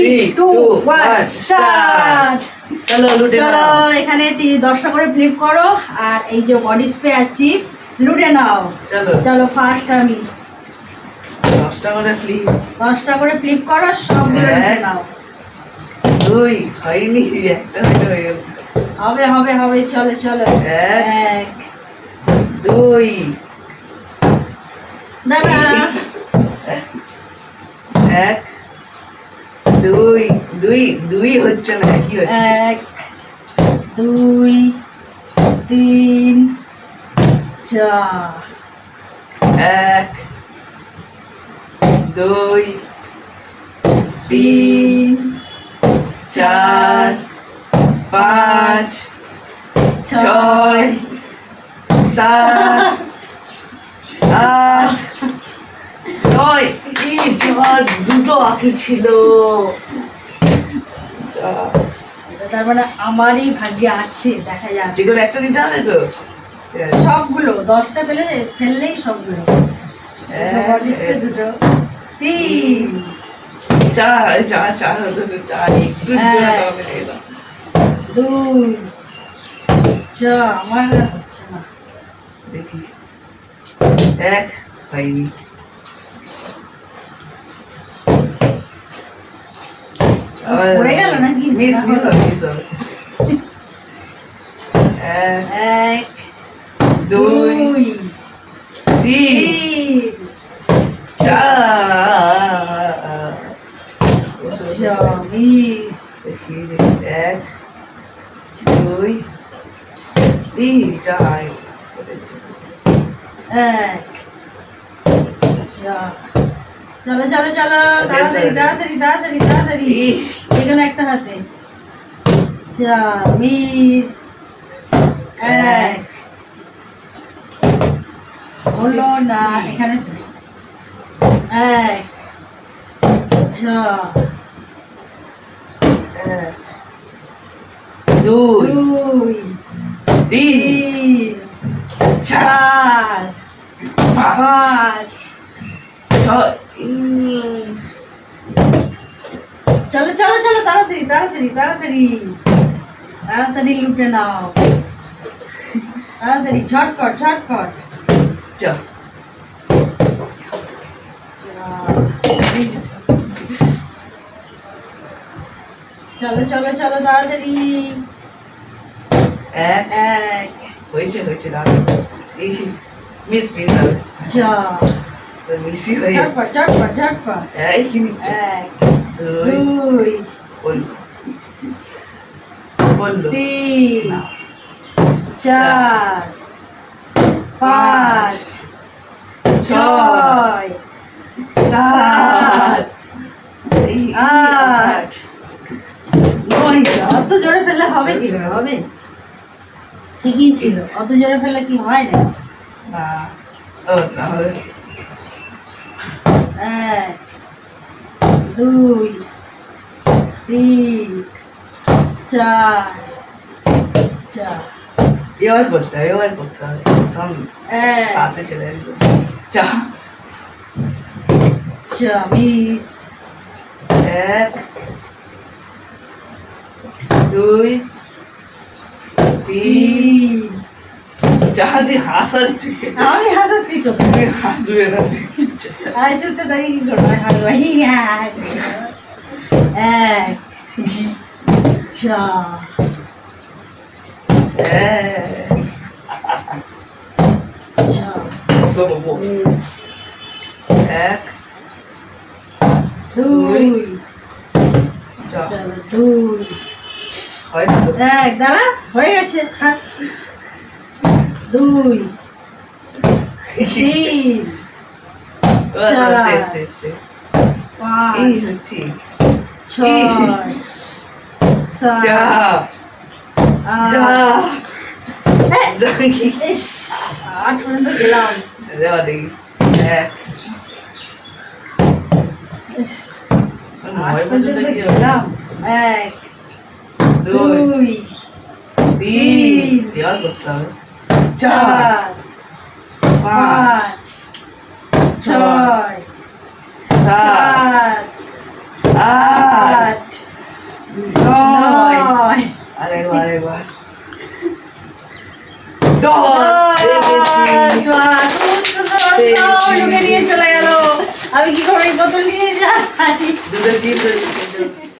Three two one start চলো চলো এখানে দশটা করে ফ্লিপ করো। আর এই যে বডি স্প্রে আর চিপস লুটে নাও। চলো। ফার্স্ট আমি। দশটা করে ফ্লিপ দশটা করে ফ্লিপ করো সবগুলো লুটে নাও। দুই হয়নি একটা হয়ে গেল। হবে হবে হবে চলো চলো। এক। দুই। দাঁড়া। এক। দুই দুই হচ্ছে না কি হচ্ছে? এক দুই তিন চার। এক দুই তিন চার পাঁচ ছয় সাত আট নয়। দুটো বাকি ছিল। তার মানে আমারই ভাগ্যে আছে দেখা যাবে। যেগুলো একটা দিতে হবে তো। সবগুলো দশটা পেলে ফেললেই সবগুলো। দুটো তিন। চার চার চার চার একটু। দুই চা আমার হচ্ছে না। দেখি। এক হয়নি। পড়ে গেল নাকি মিস মিস হবে মিস হবে এক দুই তিন চার দেখি এক দুই তিন চার এক চা চলো চলো চলো তাড়াতাড়ি তাড়াতাড়ি তাড়াতাড়ি তাড়াতাড়ি। এখানে একটা হাতে। চা মিস। এক। হলো না এখানে এক। এক দুই। তিন। চার। পাঁচ পাঁচ ছয় উম, চলো চলো চলো তাড়াতাড়ি তাড়াতাড়ি তাড়াতাড়ি তাড়াতাড়ি লুটে নাও তাড়াতাড়ি ঝটপট ঝটপট চ চলো চলো চলো তাড়াতাড়ি এক এক হয়েছে হয়েছে দাঁড়া এই মিস মিস হবে যা তো মিসই হয়ে ঝটপট ঝটপট ঝটপট এই কি নিচ্ছ এক দুই দুই বলল বলল তিন চার পাঁচ ছয় সাত আট। নয় অত জোরে ফেললে হবে কি? না? হবে। ঠিকই ছিল। অত জোরে ফেললে কি হয় না? না তাহলে এক দুই তিন চার চার। এবার করতে হবে এবার করতে হবে। তখন সাথে চলে আসবে। চা। চাবিশ এক দুই তিন। চার যে হাসাচ্ছে। আমি হাসাচ্ছি তো। তুমি হাসবে না। আয় চুপচাপ দাঁড়িয়ে কি করব? হাসবো। এক চার এক দুই দুই দাঁড়া হয়ে গেছে ছাড়। দুই তিন চার। পাঁচ হচ্ছে এক দুই তিন করতে হবে চার পাঁচ ছয় সাত দশ চলে আমি কি করে কত নিয়ে যাই